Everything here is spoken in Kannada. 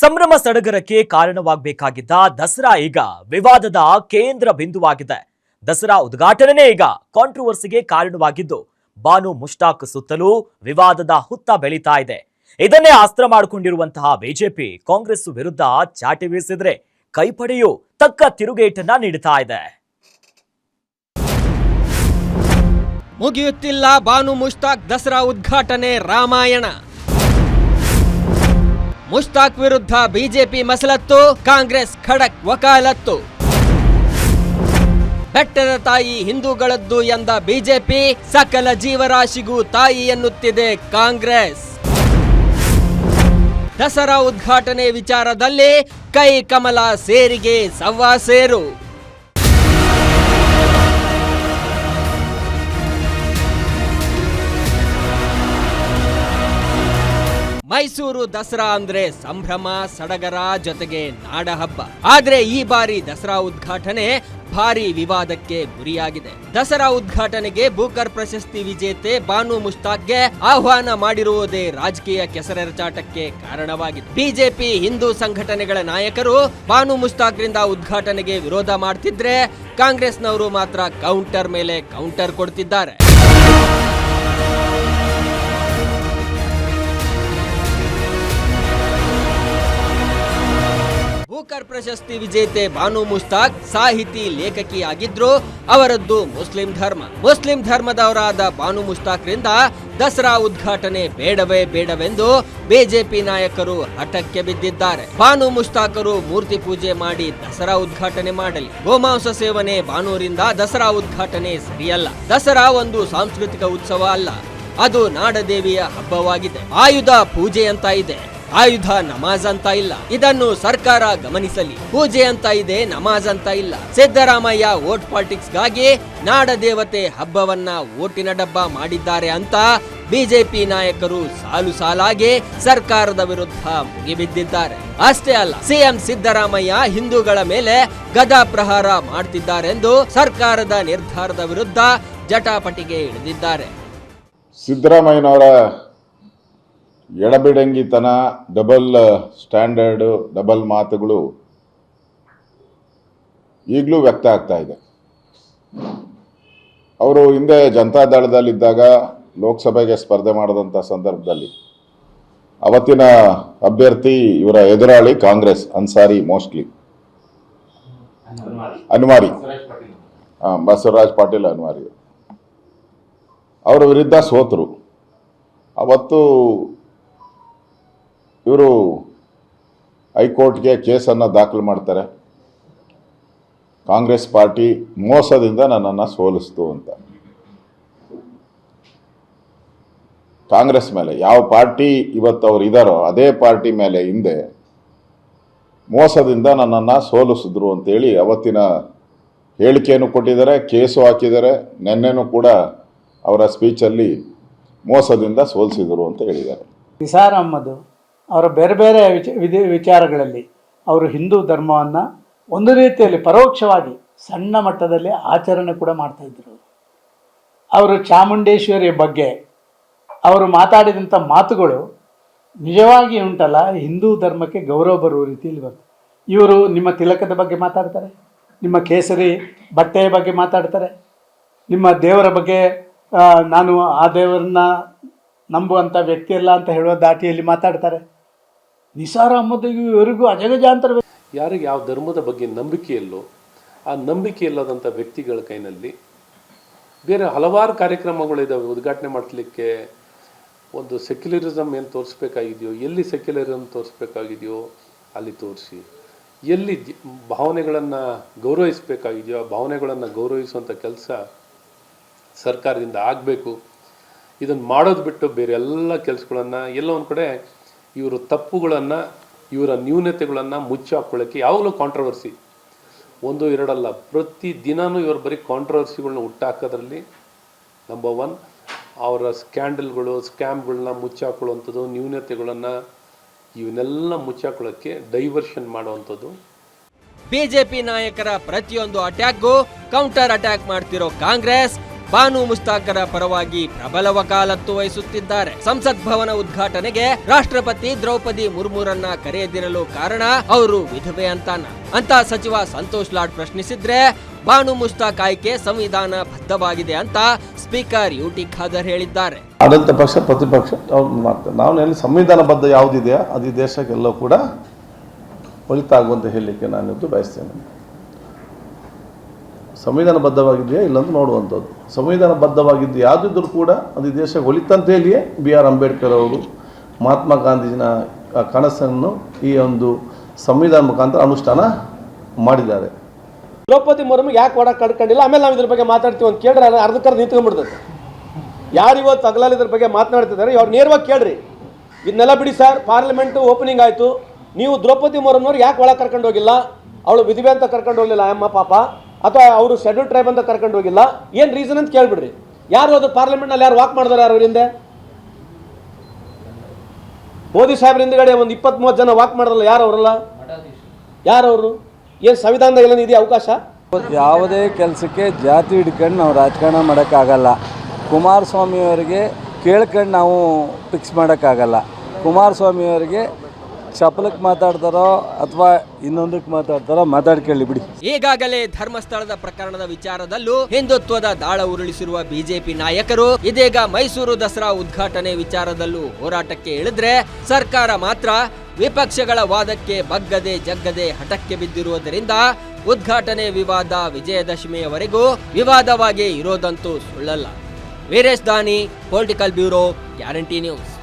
ಸಂಭ್ರಮ ಸಡಗರಕ್ಕೆ ಕಾರಣವಾಗಬೇಕಾಗಿದ್ದ ದಸರಾ ಈಗ ವಿವಾದದ ಕೇಂದ್ರ ಬಿಂದುವಾಗಿದೆ. ದಸರಾ ಉದ್ಘಾಟನೆ ಈಗ ಕಾಂಟ್ರವರ್ಸಿಗೆ ಕಾರಣವಾಗಿದ್ದು, ಬಾನು ಮುಷ್ತಾಕ್ ಸುತ್ತಲೂ ವಿವಾದದ ಹುತ್ತ ಬೆಳೀತಾ ಇದೆ. ಇದನ್ನೇ ಅಸ್ತ್ರ ಮಾಡಿಕೊಂಡಿರುವಂತಹ ಬಿಜೆಪಿ ಕಾಂಗ್ರೆಸ್ ವಿರುದ್ಧ ಚಾಟಿ ಬೀಸಿದ್ರೆ ಕೈಪಡೆಯು ತಕ್ಕ ತಿರುಗೇಟನ್ನ ನೀಡುತ್ತಾ ಇದೆ. ಮುಗಿಯುತ್ತಿಲ್ಲ ಬಾನು ಮುಷ್ತಾಕ್ ದಸರಾ ಉದ್ಘಾಟನೆ ರಾಮಾಯಣ. ಮುಷ್ತಾಕ್ ವಿರುದ್ಧ ಬಿಜೆಪಿ ಮಸಲತ್ತು, ಕಾಂಗ್ರೆಸ್ ಖಡಕ್ ವಕಾಲತ್ತು. ಬೆಟ್ಟದ ತಾಯಿ ಹಿಂದೂಗಳದ್ದು ಎಂದ ಬಿಜೆಪಿ, ಸಕಲ ಜೀವರಾಶಿಗೂ ತಾಯಿ ಎನ್ನುತ್ತಿದೆ ಕಾಂಗ್ರೆಸ್. ದಸರಾ ಉದ್ಘಾಟನೆ ವಿಚಾರದಲ್ಲಿ ಕೈ ಕಮಲ ಸೇರಿಗೆ ಸವ್ವಾ ಸೇರು. ಮೈಸೂರು ದಸರಾ ಅಂದ್ರೆ ಸಂಭ್ರಮ, ಸಡಗರ ಜೊತೆಗೆ ನಾಡ ಹಬ್ಬ ಆದ್ರೆ ಈ ಬಾರಿ ದಸರಾ ಉದ್ಘಾಟನೆ ಭಾರಿ ವಿವಾದಕ್ಕೆ ಗುರಿಯಾಗಿದೆ. ದಸರಾ ಉದ್ಘಾಟನೆಗೆ ಬೂಕರ್ ಪ್ರಶಸ್ತಿ ವಿಜೇತೆ ಬಾನು ಮುಷ್ತಾಕ್ಗೆ ಆಹ್ವಾನ ಮಾಡಿರುವುದೇ ರಾಜಕೀಯ ಕೆಸರೆರಚಾಟಕ್ಕೆ ಕಾರಣವಾಗಿದೆ ಬಿಜೆಪಿ ಹಿಂದೂ ಸಂಘಟನೆಗಳ ನಾಯಕರು ಬಾನು ಮುಷ್ತಾಕ್ರಿಂದ ಉದ್ಘಾಟನೆಗೆ ವಿರೋಧ ಮಾಡ್ತಿದ್ರೆ ಕಾಂಗ್ರೆಸ್ನವರು ಮಾತ್ರ ಕೌಂಟರ್ ಮೇಲೆ ಕೌಂಟರ್ ಕೊಡ್ತಿದ್ದಾರೆ. ಪ್ರಶಸ್ತಿ ವಿಜೇತೆ ಬಾನು ಮುಸ್ತಾಕ್, ಸಾಹಿತಿ ಲೇಖಕಿ ಆಗಿದ್ರು ಅವರದ್ದು ಮುಸ್ಲಿಂ ಧರ್ಮ. ಮುಸ್ಲಿಂ ಧರ್ಮದವರಾದ ಬಾನು ಮುಸ್ತಾಕ್ರಿಂದ ದಸರಾ ಉದ್ಘಾಟನೆ ಬೇಡವೇ ಬೇಡವೆಂದು ಬಿಜೆಪಿ ನಾಯಕರು ಹಠಕ್ಕೆ ಬಿದ್ದಿದ್ದಾರೆ. ಬಾನು ಮುಸ್ತಾಕರು ಮೂರ್ತಿ ಪೂಜೆ ಮಾಡಿ ದಸರಾ ಉದ್ಘಾಟನೆ ಮಾಡಲಿ. ಗೋಮಾಂಸ ಸೇವನೆ ಬಾನೂರಿಂದ ದಸರಾ ಉದ್ಘಾಟನೆ ಸರಿಯಲ್ಲ. ದಸರಾ ಒಂದು ಸಾಂಸ್ಕೃತಿಕ ಉತ್ಸವ ಅಲ್ಲ, ಅದು ನಾಡದೇವಿಯ ಹಬ್ಬವಾಗಿದೆ. ಆಯುಧ ಪೂಜೆ ಅಂತ ಇದೆ. ಆಯುಧ ನಮಾಜ್ ಅಂತ ಇಲ್ಲ. ಇದನ್ನು ಸರ್ಕಾರ ಗಮನಿಸಲಿ. ಪೂಜೆ ಅಂತ ಇದೆ, ನಮಾಜ್ ಅಂತ ಇಲ್ಲ. ಸಿದ್ದರಾಮಯ್ಯ ವೋಟ್ ಪಾಲಿಟಿಕ್ಸ್ಗಾಗಿ ನಾಡ ದೇವತೆ ಹಬ್ಬವನ್ನ ಓಟಿನ ಡಬ್ಬ ಮಾಡಿದ್ದಾರೆ ಅಂತ ಬಿಜೆಪಿ ನಾಯಕರು ಸಾಲು ಸಾಲಾಗಿ ಸರ್ಕಾರದ ವಿರುದ್ಧ ಮುಗಿಬಿದ್ದಿದ್ದಾರೆ. ಅಷ್ಟೇ ಅಲ್ಲ, ಸಿಎಂ ಸಿದ್ದರಾಮಯ್ಯ ಹಿಂದೂಗಳ ಮೇಲೆ ಗದಾ ಪ್ರಹಾರ ಮಾಡ್ತಿದ್ದಾರೆಂದು ಸರ್ಕಾರದ ನಿರ್ಧಾರದ ವಿರುದ್ಧ ಜಟಾಪಟಿಗೆ ಇಳಿದಿದ್ದಾರೆ. ಸಿದ್ದರಾಮಯ್ಯನವರ ಎಡಬಿಡಂಗಿತನ ಡಬಲ್ ಸ್ಟ್ಯಾಂಡರ್ಡು ಡಬಲ್ ಮಾತುಗಳು ಈಗಲೂ ವ್ಯಕ್ತ ಆಗ್ತಾ ಇದೆ. ಅವರು ಹಿಂದೆ ಜನತಾದಳದಲ್ಲಿದ್ದಾಗ ಲೋಕಸಭೆಗೆ ಸ್ಪರ್ಧೆ ಮಾಡಿದಂಥ ಸಂದರ್ಭದಲ್ಲಿ ಅವತ್ತಿನ ಅಭ್ಯರ್ಥಿ ಇವರ ಎದುರಾಳಿ ಕಾಂಗ್ರೆಸ್, ಅನ್ಸಾರಿ ಮೋಸ್ಟ್ಲಿ. ಅನ್ವಾರಿ ಬಸವರಾಜ್ ಪಾಟೀಲ್ ಅನ್ವಾರಿ ಅವರ ವಿರುದ್ಧ ಸೋತರು. ಅವತ್ತು ಇವರು ಹೈಕೋರ್ಟ್ಗೆ ಕೇಸನ್ನು ದಾಖಲು ಮಾಡ್ತಾರೆ. ಕಾಂಗ್ರೆಸ್ ಪಾರ್ಟಿ ಮೋಸದಿಂದ ನನ್ನನ್ನು ಸೋಲಿಸ್ತು ಅಂತ. ಕಾಂಗ್ರೆಸ್ ಮೇಲೆ ಯಾವ ಪಾರ್ಟಿ ಇವತ್ತು ಅವ್ರು ಇದ್ದಾರೋ ಅದೇ ಪಾರ್ಟಿ ಮೇಲೆ ಹಿಂದೆ ಮೋಸದಿಂದ ನನ್ನನ್ನು ಸೋಲಿಸಿದ್ರು ಅಂತೇಳಿ ಅವತ್ತಿನ ಹೇಳಿಕೆಯನ್ನು ಕೊಟ್ಟಿದ್ದಾರೆ, ಕೇಸು ಹಾಕಿದ್ದಾರೆ, ನಿನ್ನೆನೂ ಕೂಡ ಅವರ ಸ್ಪೀಚಲ್ಲಿ ಮೋಸದಿಂದ ಸೋಲಿಸಿದರು ಅಂತ ಹೇಳಿದ್ದಾರೆ. ನಿಸಾರ್ ಅವರ ಬೇರೆ ಬೇರೆ ವಿಚ, ವಿಧಿ, ವಿಚಾರಗಳಲ್ಲಿ ಅವರು ಹಿಂದೂ ಧರ್ಮವನ್ನು ಒಂದು ರೀತಿಯಲ್ಲಿ ಪರೋಕ್ಷವಾಗಿ ಸಣ್ಣ ಮಟ್ಟದಲ್ಲಿ ಆಚರಣೆ ಕೂಡ ಮಾಡ್ತಾಯಿದ್ರು ಅವರು ಚಾಮುಂಡೇಶ್ವರಿಯ ಬಗ್ಗೆ ಅವರು ಮಾತಾಡಿದಂಥ ಮಾತುಗಳು ನಿಜವಾಗಿ ಉಂಟಲ್ಲ, ಹಿಂದೂ ಧರ್ಮಕ್ಕೆ ಗೌರವ ಬರುವ ರೀತಿಯಲ್ಲಿ ಬಂತು ಇವರು ನಿಮ್ಮ ತಿಲಕದ ಬಗ್ಗೆ ಮಾತಾಡ್ತಾರೆ, ನಿಮ್ಮ ಕೇಸರಿ ಬಟ್ಟೆಯ ಬಗ್ಗೆ ಮಾತಾಡ್ತಾರೆ, ನಿಮ್ಮ ದೇವರ ಬಗ್ಗೆ ನಾನು ಆ ದೇವರನ್ನ ನಂಬುವಂಥ ವ್ಯಕ್ತಿಯಲ್ಲ ಅಂತ ಹೇಳುವ ದಾಟಿಯಲ್ಲಿ ಮಾತಾಡ್ತಾರೆ. ನಿಸಾರ್ ಅಹಮದ್ ಇವರಿಗೂ ಅಜಗಜಾಂತರ ಯಾರಿಗೆ ಯಾವ ಧರ್ಮದ ಬಗ್ಗೆ ನಂಬಿಕೆ ಇಲ್ಲೋ, ಆ ನಂಬಿಕೆ ಇಲ್ಲದಂಥ ವ್ಯಕ್ತಿಗಳ ಕೈನಲ್ಲಿ ಬೇರೆ ಹಲವಾರು ಕಾರ್ಯಕ್ರಮಗಳಿದ್ದಾವೆ ಉದ್ಘಾಟನೆ ಮಾಡಲಿಕ್ಕೆ ಒಂದು ಸೆಕ್ಯುಲರಿಸಮ್ ಏನು ತೋರಿಸ್ಬೇಕಾಗಿದೆಯೋ, ಎಲ್ಲಿ ಸೆಕ್ಯುಲರಿಸಮ್ ತೋರಿಸ್ಬೇಕಾಗಿದೆಯೋ ಅಲ್ಲಿ ತೋರಿಸಿ. ಎಲ್ಲಿ ಭಾವನೆಗಳನ್ನು ಗೌರವಿಸಬೇಕಾಗಿದೆಯೋ, ಆ ಭಾವನೆಗಳನ್ನು ಗೌರವಿಸುವಂಥ ಕೆಲಸ ಸರ್ಕಾರದಿಂದ ಆಗಬೇಕು. ಇದನ್ನು ಮಾಡೋದು ಬಿಟ್ಟು ಬೇರೆ ಎಲ್ಲ ಕೆಲಸಗಳನ್ನು ಎಲ್ಲ ಒಂದು ಕಡೆ ಇವರು ತಪ್ಪುಗಳನ್ನು, ಇವರ ನ್ಯೂನತೆಗಳನ್ನು ಮುಚ್ಚಾಕೊಳ್ಳೋಕ್ಕೆ ಯಾವಾಗಲೂ ಕಾಂಟ್ರವರ್ಸಿ ಒಂದು, ಎರಡಲ್ಲ. ಪ್ರತಿ ದಿನವೂ ಇವರು ಬರೀ ಕಾಂಟ್ರವರ್ಸಿಗಳನ್ನ ಹುಟ್ಟಾಕೋದ್ರಲ್ಲಿ ನಂಬರ್ ಒನ್ ಅವರ ಸ್ಕ್ಯಾಂಡಲ್ಗಳು ಸ್ಕ್ಯಾಮ್ಗಳನ್ನ ಮುಚ್ಚಾಕೊಳ್ಳುವಂಥದ್ದು, ನ್ಯೂನತೆಗಳನ್ನು ಇವನ್ನೆಲ್ಲ ಮುಚ್ಚಾಕೊಳ್ಳೋಕ್ಕೆ ಡೈವರ್ಷನ್ ಮಾಡುವಂಥದ್ದು. ಬಿಜೆಪಿ ನಾಯಕರ ಪ್ರತಿಯೊಂದು ಅಟ್ಯಾಕ್ಗೂ ಕೌಂಟರ್ ಅಟ್ಯಾಕ್ ಮಾಡ್ತಿರೋ ಕಾಂಗ್ರೆಸ್ ಬಾನು ಮುಸ್ತಾಕರ ಪರವಾಗಿ ಪ್ರಬಲ ವಕಾಲತ್ತು ವಹಿಸುತ್ತಿದ್ದಾರೆ. ಸಂಸತ್ ಭವನ ಉದ್ಘಾಟನೆಗೆ ರಾಷ್ಟ್ರಪತಿ ದ್ರೌಪದಿ ಮುರ್ಮುರನ್ನ ಕರೆಯದಿರಲು ಕಾರಣ ಅವರು ವಿಧವೆ ಅಂತಾನ. ಅಂತ ಸಚಿವ ಸಂತೋಷ್ ಲಾಡ್ ಪ್ರಶ್ನಿಸಿದ್ರೆ, ಬಾನು ಮುಸ್ತಾಕ್ ಆಯ್ಕೆ ಸಂವಿಧಾನ ಬದ್ಧವಾಗಿದೆ ಅಂತ ಸ್ಪೀಕರ್ ಯುಟಿ ಖಾದರ್ ಹೇಳಿದ್ದಾರೆ. ಆಡಳಿತ ಪಕ್ಷ, ಪ್ರತಿಪಕ್ಷ ನಾವು ಎಲ್ಲಿ ಸಂವಿಧಾನಬದ್ಧ ಯಾವುದಿದೆಯೋ, ಅದು ದೇಶಕ್ಕೆಲ್ಲ ಕೂಡ ಒಳಿತಾಗುವಂತ ಹೇಳಲಿಕ್ಕೆ ನಾನು ಬಯಸ್ತೇನೆ. ಸಂವಿಧಾನಬದ್ಧವಾಗಿದೆಯಾ ಇಲ್ಲಂತ ನೋಡುವಂಥದ್ದು. ಸಂವಿಧಾನಬದ್ಧವಾಗಿದ್ದು ಯಾವುದಿದ್ರೂ ಕೂಡ ಅದು ದೇಶಕ್ಕೆ ಹೇಳಿಯೇ ಬಿ ಆರ್ ಅಂಬೇಡ್ಕರ್ ಅವರು ಮಹಾತ್ಮ ಗಾಂಧೀಜಿನ ಕನಸನ್ನು ಈ ಒಂದು ಸಂವಿಧಾನ ಮುಖಾಂತರ ಅನುಷ್ಠಾನ ಮಾಡಿದ್ದಾರೆ. ದ್ರೌಪದಿ ಮುರ್ಮು ಯಾಕೆ ಒಡ ಕಡ್ಕೊಂಡಿಲ್ಲ? ಆಮೇಲೆ ನಾವು ಇದ್ರ ಬಗ್ಗೆ ಮಾತಾಡ್ತೀವಿ ಅಂತ ಕೇಳ್ರೆ ಅರ್ಧಕರ್ ನಿಂತ್ಕೊಂಡ್ಬಿಡ್ತದೆ. ಯಾರು ಇವತ್ತು ಅಗಲಲ್ಲಿ ಇದ್ರ ಬಗ್ಗೆ ಮಾತನಾಡ್ತಿದ್ದಾರೆ. ಅವ್ರು ನೇರವಾಗಿ ಕೇಳ್ರಿ. ಇದನ್ನೆಲ್ಲ ಬಿಡಿ ಸರ್, ಪಾರ್ಲಿಮೆಂಟ್ ಓಪನಿಂಗ್ ಆಯಿತು. ನೀವು ದ್ರೌಪದಿ ಮುರ್ಮನವ್ರು ಯಾಕೆ ಒಳಗೆ ಕರ್ಕೊಂಡು ಹೋಗಿಲ್ಲ? ಅವಳು ವಿಧಿವೆ ಅಂತ ಕರ್ಕೊಂಡು ಹೋಗಲಿಲ್ಲ ಅಮ್ಮ ಪಾಪ. ಅಥವಾ ಅವರು ಶೆಡ್ಯೂಲ್ ಟ್ರೈಬ್ ಅಂತ ಕರ್ಕೊಂಡು ಹೋಗಿಲ್ಲ. ಏನು ರೀಸನ್ ಅಂತ ಕೇಳ್ಬಿಡ್ರಿ. ಯಾರು ಅದು ಪಾರ್ಲಿಮೆಂಟ್ನಲ್ಲಿ ಯಾರು ವಾಕ್ ಮಾಡಿದಾರೆ ಯಾರು ಹಿಂದೆ ಮೋದಿ ಸಾಹೇಬ್ರ ಹಿಂದ್ಗಡೆ ಒಂದು ಇಪ್ಪತ್ತ್ ಮೂವತ್ತು ಜನ ವಾಕ್ ಮಾಡಿದ್ರಲ್ಲ, ಯಾರು ಅವರಲ್ಲ? ಯಾರು ಅವರು? ಏನು ಸಂವಿಧಾನದಾಗ ಇದೆಯಾ ಅವಕಾಶ? ಯಾವುದೇ ಕೆಲಸಕ್ಕೆ ಜಾತಿ ಹಿಡ್ಕೊಂಡು ನಾವು ರಾಜಕಾರಣ ಮಾಡೋಕ್ಕಾಗಲ್ಲ. ಕುಮಾರಸ್ವಾಮಿಯವರಿಗೆ ಕೇಳ್ಕೊಂಡು ನಾವು ಫಿಕ್ಸ್ ಮಾಡೋಕ್ಕಾಗಲ್ಲ. ಕುಮಾರಸ್ವಾಮಿಯವರಿಗೆ ಚಪಲಕ್ಕೆ ಮಾತಾಡ್ತಾರೋ ಅಥವಾ ಇನ್ನೊಂದಕ್ಕೆ ಮಾತಾಡ್ತಾರೋ ಮಾತಾಡ್ಕೊಳ್ಳಿ ಬಿಡಿ. ಈಗಾಗಲೇ ಧರ್ಮಸ್ಥಳದ ಪ್ರಕರಣದ ವಿಚಾರದಲ್ಲೂ ಹಿಂದುತ್ವದ ದಾಳ ಉರುಳಿಸಿರುವ ಬಿಜೆಪಿ ನಾಯಕರು ಇದೀಗ ಮೈಸೂರು ದಸರಾ ಉದ್ಘಾಟನೆ ವಿಚಾರದಲ್ಲೂ ಹೋರಾಟಕ್ಕೆ ಇಳಿದ್ರೆ ಸರ್ಕಾರ ಮಾತ್ರ ವಿಪಕ್ಷಗಳ ವಾದಕ್ಕೆ ಬಗ್ಗದೆ ಜಗ್ಗದೆ ಹಠಕ್ಕೆ ಬಿದ್ದಿರುವುದರಿಂದ ಉದ್ಘಾಟನೆ ವಿವಾದ ವಿಜಯದಶಮಿಯವರೆಗೂ ವಿವಾದವಾಗಿ ಇರೋದಂತೂ ಸುಳ್ಳಲ್ಲ. ವೀರೇಶ್ ದಾನಿ, ಪೊಲಿಟಿಕಲ್ ಬ್ಯೂರೋ, ಗ್ಯಾರಂಟಿ ನ್ಯೂಸ್.